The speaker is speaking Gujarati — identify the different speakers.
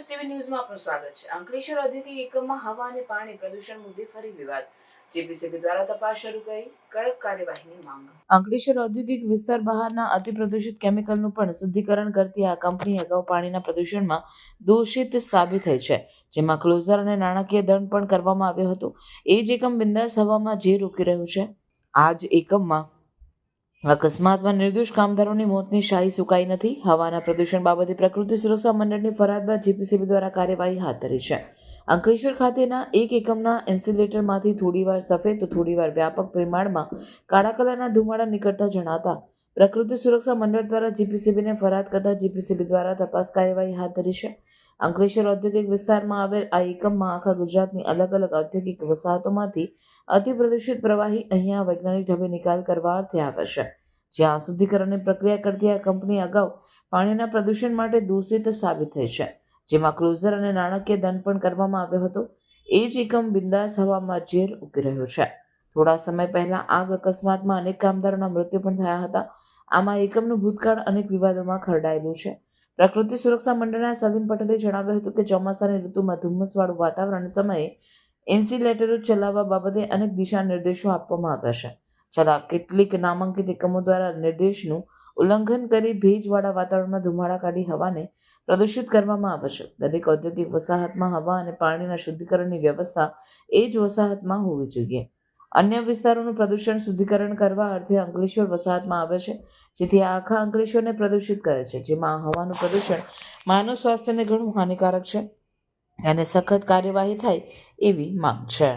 Speaker 1: ન્યૂઝમાં આપનું સ્વાગત છે. અંકલેશ્વર ઔદ્યોગિક એકમમાં હવા અને પાણી પ્રદૂષણ મુદ્દે ફરી વિવાદ. જેપીસીબી દ્વારા તપાસ શરૂ કરી. કડક કાર્યવાહીની માંગ. અંકલેશ્વર ઔદ્યોગિક વિસ્તાર બહારના અતિ પ્રદૂષિત કેમિકલનું પણ શુદ્ધિકરણ કરતી આ કંપની અગાઉ પાણીના પ્રદૂષણમાં દોષિત સાબિત થઈ છે, જેમાં ક્લોઝર અને નાણાકીય દંડ પણ કરવામાં આવ્યો હતો. એ જ એકમ બિંદાસ હવામાં જે રોકી રહ્યું છે. આ જ એકમમાં અકસ્માતમાં નિર્દોષ કામદારોની મોતની શાહી સુકાઈ નથી. હવાના પ્રદૂષણ બાબતે પ્રકૃતિ સુરક્ષા મંડળની ફરિયાદ બાદ જીપીસીબી દ્વારા કાર્યવાહી હાથ ધરી છે. અંકલેશ્વર ખાતેના એક એકમના ઇન્સ્યુલેટરમાંથી થોડીવાર સફેદ તો થોડીવાર વ્યાપક પરિમાણમાં કાળા કલરના ધુમાડા નીકળતા જણાતા પ્રકૃતિ સુરક્ષા મંડળ દ્વારા જીપીસીબીને ફરિયાદ કરતા જીપીસીબી દ્વારા તપાસ કાર્યવાહી હાથ ધરી છે. અંકલેશ્વર ઔદ્યોગિક વિસ્તારમાં આવેલ આ એકમમાં આખા ગુજરાતની અલગ અલગ ઔદ્યોગિક વસાહતોમાંથી અતિ પ્રદૂષિત પ્રવાહી અહીંયા વૈજ્ઞાનિક ઢબે નિકાલ કરવા અર્થે આવે છે. જ્યાં શુદ્ધિકરણની પ્રક્રિયા કરતી આ કંપની અગાઉ પાણીના પ્રદૂષણ માટે દૂષિત સાબિત થઈ છે. જેમાં ક્લોઝર અને નાણાકીય દંડ પણ કરવામાં આવ્યો હતો. એ જ એકમ બિંદાસ હવામાં ઝેર ઉકી રહ્યો છે. થોડા સમય પહેલા આગ અકસ્માતમાં અનેક કામદારોના મૃત્યુ પણ થયા હતા. આમાં એકમનું ભૂતકાળ અનેક વિવાદોમાં ખરડાયેલું છે. પ્રકૃતિ સુરક્ષા મંડળના સલીમ પટેલે જણાવ્યું હતું કે ચોમાસાની ઋતુમાં ધુમ્મસવાળું વાતાવરણ સમયે ઇન્સ્યુલેટરો ચલાવવા બાબતે અનેક દિશા નિર્દેશો આપવામાં આવ્યા છે. છેલ્લા કેટલીક નામાંકિત એકમો દ્વારા નિર્દેશનું ઉલ્લંઘન કરી ભેજવાળા વાતાવરણમાં ધુમાડા કાઢી હવાને પ્રદૂષિત કરવામાં આવે છે. દરેક ઔદ્યોગિક વસાહતમાં હવા અને પાણીના શુદ્ધિકરણની વ્યવસ્થા એ જ વસાહતમાં હોવી જોઈએ. અન્ય વિસ્તારોનું પ્રદૂષણ શુદ્ધિકરણ કરવા અર્થે અંકલેશ્વર વસાહતમાં આવે છે, જેથી આખા અંકલેશ્વરને પ્રદૂષિત કરે છે, જેમાં હવાનું પ્રદૂષણ માનવ સ્વાસ્થ્યને ઘણું હાનિકારક છે અને સખત કાર્યવાહી થાય એવી માંગ છે.